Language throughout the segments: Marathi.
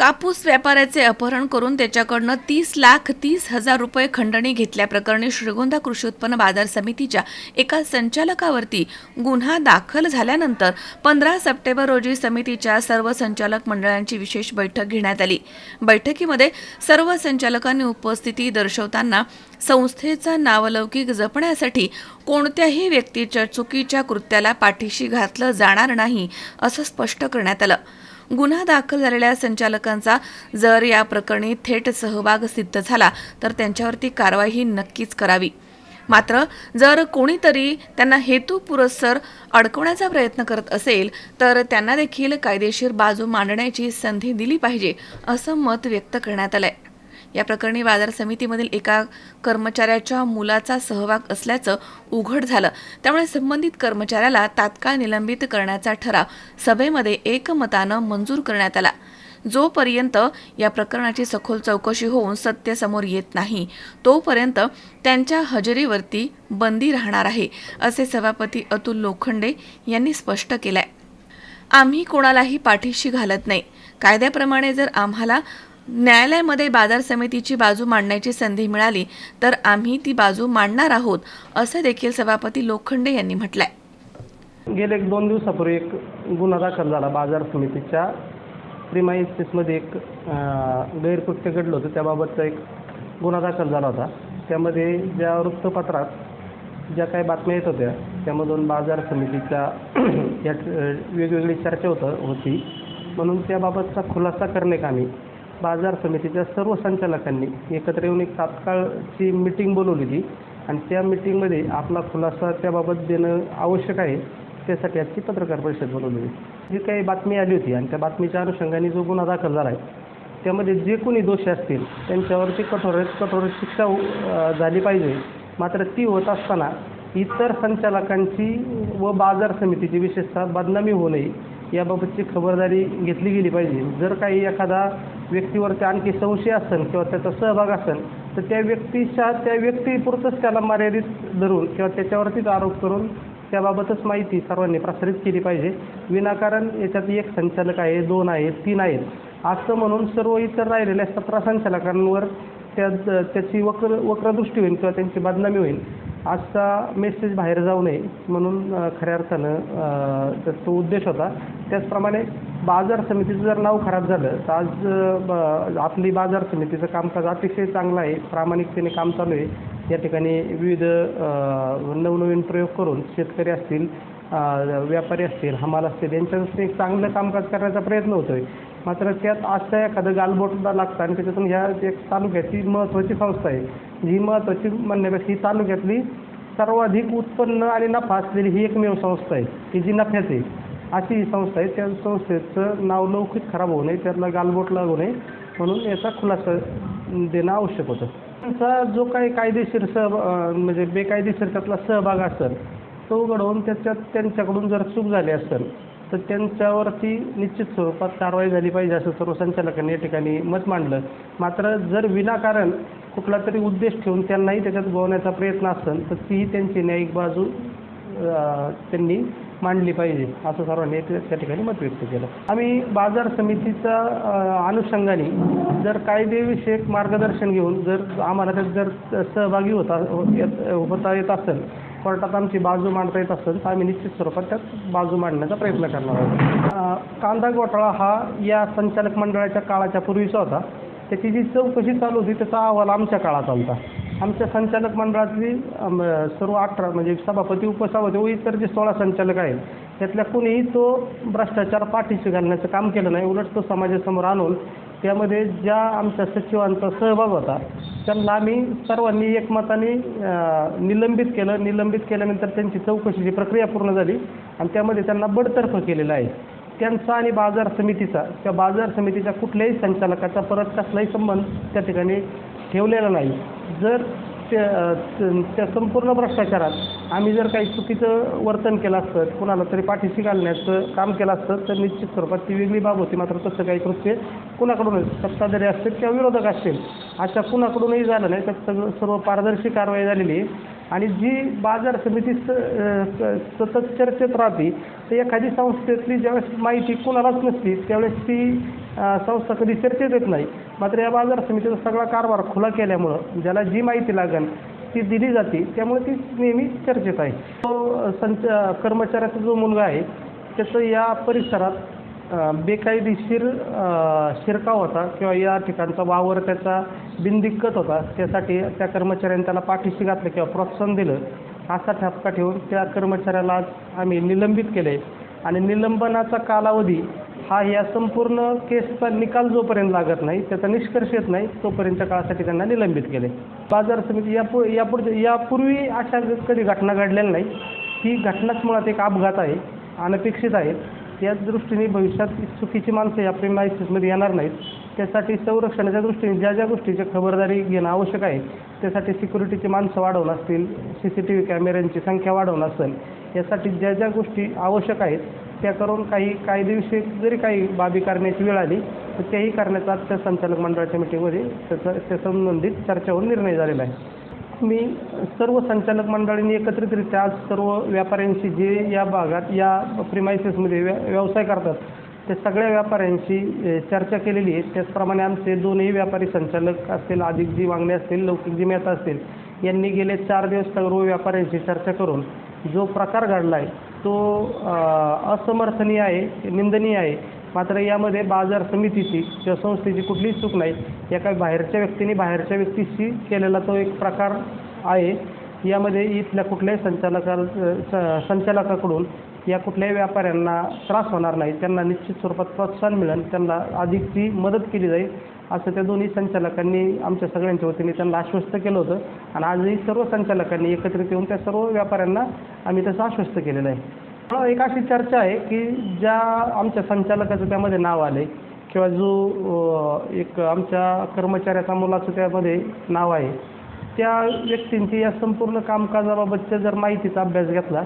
कापूस व्यापाऱ्याचे अपहरण करून त्याच्याकडनं तीस लाख तीस हजार रुपये खंडणी घेतल्याप्रकरणी श्रीगोंदा कृषी उत्पन्न बाजार समितीच्या एका संचालकावरती गुन्हा दाखल झाल्यानंतर पंधरा सप्टेंबर रोजी समितीच्या सर्व संचालक मंडळांची विशेष बैठक घेण्यात आली. बैठकीमध्ये सर्व संचालकांनी उपस्थिती दर्शवताना संस्थेचा नावलौकिक जपण्यासाठी कोणत्याही व्यक्तीच्या चुकीच्या कृत्याला पाठीशी घातलं जाणार नाही असं स्पष्ट करण्यात आलं. गुन्हा दाखल झालेल्या संचालकांचा जर या प्रकरणी थेट सहभाग सिद्ध झाला तर त्यांच्यावरती कारवाई नक्कीच करावी. मात्र जर कोणीतरी त्यांना हेतू पुरस्सर अडकवण्याचा प्रयत्न करत असेल तर त्यांना देखील कायदेशीर बाजू मांडण्याची संधी दिली पाहिजे असं मत व्यक्त करण्यात आलं आहे या प्रकरणी बाजार समितीमधील एका कर्मचाऱ्याच्या मुलाचा सहभाग असल्याचं उघड झालं. त्यामुळे संबंधित कर्मचाऱ्याला तात्काळ निलंबित करण्याचा ठराव सभेमध्ये एकमतानं मंजूर करण्यात आला. जोपर्यंत या प्रकरणाची सखोल चौकशी होऊन सत्य समोर येत नाही तोपर्यंत त्यांच्या हजेरीवरती बंदी राहणार आहे असे सभापती अतुल लोखंडे यांनी स्पष्ट केलंय. आम्ही कोणालाही पाठीशी घालत नाही. कायद्याप्रमाणे जर आम्हाला न्यायालयामध्ये बाजार समितीची बाजू मांडण्याची संधी मिळाली तर आम्ही ती बाजू मांडणार आहोत असं देखील सभापती लोखंडे यांनी म्हटलंय. गेले एक दोन दिवसापूर्वी एक गुन्हा दाखल झाला बाजार समितीच्या. प्रिमाइसिसमध्ये एक गैरकृत्य घडलं होतं त्याबाबतचा एक गुन्हा दाखल झाला होता. त्यामध्ये ज्या वृत्तपत्रात ज्या काही बातम्या येत होत्या त्यामधून बाजार समितीच्या या वेगवेगळी चर्चा होतं होती. म्हणून त्याबाबतचा खुलासा करणे कामी बाजार समितीच्या सर्व संचालकांनी एकत्र येऊन एक तात्काळची मिटिंग बोलवलेली. आणि त्या मिटिंगमध्ये आपला खुलासा त्याबाबत देणं आवश्यक आहे. त्यासाठी आजची पत्रकार परिषद बोलवलेली. जी काही बातमी आली होती आणि त्या बातमीच्या अनुषंगाने जो गुन्हा दाखल झाला आहे त्यामध्ये जे कोणी दोषी असतील त्यांच्यावरती कठोर कठोर शिक्षा झाली पाहिजे. मात्र ती होत असताना इतर संचालकांची व बाजार समितीची विशेषतः बदनामी होऊ नये याबाबतची खबरदारी घेतली गेली पाहिजे. जर काही एखादा व्यक्तीवरती आणखी संशय असेल किंवा त्याचा सहभाग असेल तर त्या व्यक्तीच्या त्या व्यक्तीपुरतंच त्याला मर्यादित धरून किंवा त्याच्यावरतीच आरोप करून त्याबाबतच माहिती सर्वांनी प्रसारित केली पाहिजे. विनाकारण याच्यात एक संचालक आहे दोन आहेत तीन आहेत. असं म्हणून सर्व इतर राहिलेल्या सतरा संचालकांवर त्या त्याची वक्र वक्रदृष्टी होईल किंवा त्यांची बदनामी होईल. आजचा मेसेज बाहेर जाऊ नये म्हणून खऱ्या अर्थानं तो उद्देश होता. त्याचप्रमाणे बाजार समितीचं जर नाव खराब झालं तर आज ब- आपली बाजार समितीचं कामकाज अतिशय चांगलं आहे. प्रामाणिकतेने काम चालू आहे. या ठिकाणी विविध नवनवीन प्रयोग करून शेतकरी असतील व्यापारी असतील हमाल असतील यांच्यापासून एक चांगलं कामकाज करण्याचा प्रयत्न होतो आहे मात्र त्यात असं एखादं गालबोटला लागतं आणि त्याच्यातून ह्या एक तालुक्याची महत्त्वाची संस्था आहे जी महत्त्वाची म्हणण्यापेक्षा ही तालुक्यातली सर्वाधिक उत्पन्न आणि नफा असलेली ही एकमेव संस्था आहे की जी नफ्याची आहे. अशी ही संस्था आहे त्या संस्थेचं नाव लौकिक खराब होऊ नये त्यातला गालबोट लागू नये म्हणून याचा खुलासा देणं आवश्यक होतं. त्यांचा जो काही कायदेशीर सहभाग म्हणजे बेकायदेशीर त्यातला सहभाग असेल तो घडवून त्याच्यात त्यांच्याकडून जर चूक झाली असेल तर त्यांच्यावरती निश्चित स्वरूपात कारवाई झाली पाहिजे असं सर्व संचालकांनी या ठिकाणी मत मांडलं. मात्र जर विनाकारण कुठला तरी उद्देश ठेवून त्यांनाही त्याच्यात गोवण्याचा प्रयत्न असेल तर तीही त्यांची न्यायिक बाजू त्यांनी मांडली पाहिजे असं सर्वांनी त्या ठिकाणी मत व्यक्त केलं. आम्ही बाजार समितीच्या अनुषंगाने जर कायदेविषयक मार्गदर्शन घेऊन जर आम्हाला त्यात जर सहभागी होता येत- होता येत असेल कोर्टात आमची बाजू मांडता येत असेल तर आम्ही निश्चित स्वरूपात त्यात बाजू मांडण्याचा प्रयत्न करणार आहोत. कांदा घोटाळा हा या संचालक मंडळाच्या काळाच्या पूर्वीचा होता. त्याची जी चौकशी चालू होती त्याचा अहवाल आमच्या काळात होता आमच्या संचालक मंडळातली सर्व अठरा म्हणजे सभापती उपसभापती व इतर जे सोळा संचालक आहेत त्यातल्या कुणीही तो भ्रष्टाचार पाठीशी घालण्याचं काम केलं नाही. उलट तो समाजासमोर आणून त्यामध्ये ज्या आमच्या सचिवांचा सहभाग होता त्यांना आम्ही सर्वांनी एकमताने निलंबित केलं. निलंबित केल्यानंतर त्यांची चौकशीची प्रक्रिया पूर्ण झाली आणि त्यामध्ये त्यांना बडतर्फ केलेलं आहे. त्यांचा आणि बाजार समितीचा त्या बाजार समितीच्या कुठल्याही संचालकाचा परत कसलाही संबंध त्या ठिकाणी ठेवलेला नाही. जर त्या त्या संपूर्ण भ्रष्टाचारात आम्ही जर काही चुकीचं वर्तन केलं असतं कुणाला तरी पाठीशी घालण्याचं काम केलं असतं तर निश्चित स्वरूपात ती वेगळी बाब होती. मात्र तसं काही कृत्य कुणाकडूनच सत्ताधारी असतील किंवा विरोधक असतील अशा कुणाकडूनही झालं नाही. तर सगळं सर्व पारदर्शी कारवाई झालेली आहे. आणि जी बाजार समिती स सतत चर्चेत राहते तर एखादी संस्थेतली ज्यावेळेस माहिती कुणालाच नसती त्यावेळेस ती संस्था कधी चर्चेत येत नाही. मात्र या बाजार समितीचा सगळा कारभार खुला केल्यामुळं ज्याला जी माहिती लागेल ती दिली जाते. त्यामुळे ती नेहमी चर्चेत आहे. तो संच कर्मचाऱ्याचा जो मुलगा आहे त्याचं या परिसरात बेकायदेशीर शिरकाव होता किंवा या ठिकाणचा वावर त्याचा बिनदिक्कत होता. त्यासाठी त्या कर्मचाऱ्याने त्याला पाठीशी घातलं किंवा प्रोत्साहन दिलं. असा ठपका ठेवून त्या कर्मचाऱ्याला आज आम्ही निलंबित केले आणि निलंबनाचा कालावधी हा या संपूर्ण केसचा निकाल जोपर्यंत लागत नाही त्याचा निष्कर्ष येत नाही तोपर्यंतच्या काळासाठी त्यांना निलंबित केले. बाजार समिती यापु यापुढे यापूर्वी अशा कधी घटना घडलेल्या नाही ही घटनाच मुळात एक अपघात आहे अनपेक्षित आहे. याच दृष्टीने भविष्यात चुकीची माणसं या प्रेमायसिसमध्ये येणार नाहीत. त्यासाठी संरक्षणाच्या दृष्टीने ज्या ज्या गोष्टीची खबरदारी घेणं आवश्यक आहे त्यासाठी सिक्युरिटीची माणसं वाढवणं असतील सी सी टी व्ही कॅमेऱ्यांची संख्या वाढवणं असेल यासाठी ज्या ज्या गोष्टी आवश्यक आहेत त्या करून काही कायदेविषयक जरी काही बाबी करण्याची वेळ आली तर त्याही करण्याचा आजच्या संचालक मंडळाच्या मिटिंगमध्ये त्याचा त्या संबंधित चर्चेवर निर्णय झालेला आहे. मी सर्व संचालक मंडळींनी एकत्रितरित्या आज सर्व व्यापाऱ्यांशी जे या भागात या प्रिमायसेसमध्ये व्या व्यवसाय करतात त्या सगळ्या व्यापाऱ्यांशी चर्चा केलेली आहे. त्याचप्रमाणे आमचे दोनही व्यापारी संचालक असतील अधिक जी वांगणे असतील लौकिक जी मेहता असतील यांनी गेले चार दिवस सर्व व्यापाऱ्यांशी चर्चा करून जो प्रकार घडला आहे तो असमर्थनीय आहे निंदनीय आहे. मात्र यामध्ये बाजार समितीची किंवा संस्थेची कुठलीच चूक नाही. एका बाहेरच्या व्यक्तीने बाहेरच्या व्यक्तीशी केलेला तो एक प्रकार आहे. यामध्ये इथल्या कुठल्याही संचालका स- संचालकाकडून या कुठल्याही व्यापाऱ्यांना त्रास होणार नाही. त्यांना निश्चित स्वरूपात प्रोत्साहन मिळेल. त्यांना अधिकची मदत केली जाईल असं त्या दोन्ही संचालकांनी आमच्या सगळ्यांच्या वतीने त्यांना आश्वस्त केलं होतं. आणि आजही सर्व संचालकांनी एकत्रित येऊन त्या सर्व व्यापाऱ्यांना आम्ही तसं आश्वस्त केलेलं आहे. एक अशी चर्चा आहे की ज्या आमच्या संचालकाचं त्यामध्ये नाव आलं आहे किंवा जो एक आमच्या कर्मचाऱ्याचा मुलाचं त्यामध्ये नाव आहे त्या व्यक्तींची या संपूर्ण कामकाजाबाबतच्या जर माहितीचा अभ्यास घेतला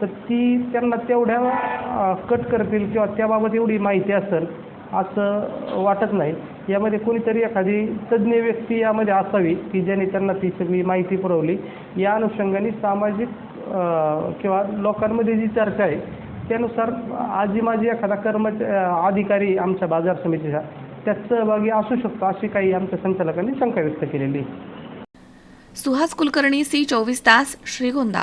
तर ती त्यांना तेवढ्या कट करतील किंवा त्याबाबत एवढी माहिती असेल असं वाटत नाही. यामध्ये कोणीतरी एखादी तज्ज्ञ व्यक्ती यामध्ये असावी की ज्याने त्यांना ती सगळी माहिती पुरवली. या अनुषंगाने सामाजिक किंवा लोकांमध्ये जी चर्चा आहे त्यानुसार आजी माझी एखादा कर्मच अधिकारी आमच्या बाजार समितीचा त्यात सहभागी असू शकतो अशी काही आमच्या संचालकांनी शंका व्यक्त केलेली आहे. सुहास कुलकर्णी सी चोवीस तास श्रीगोंदा.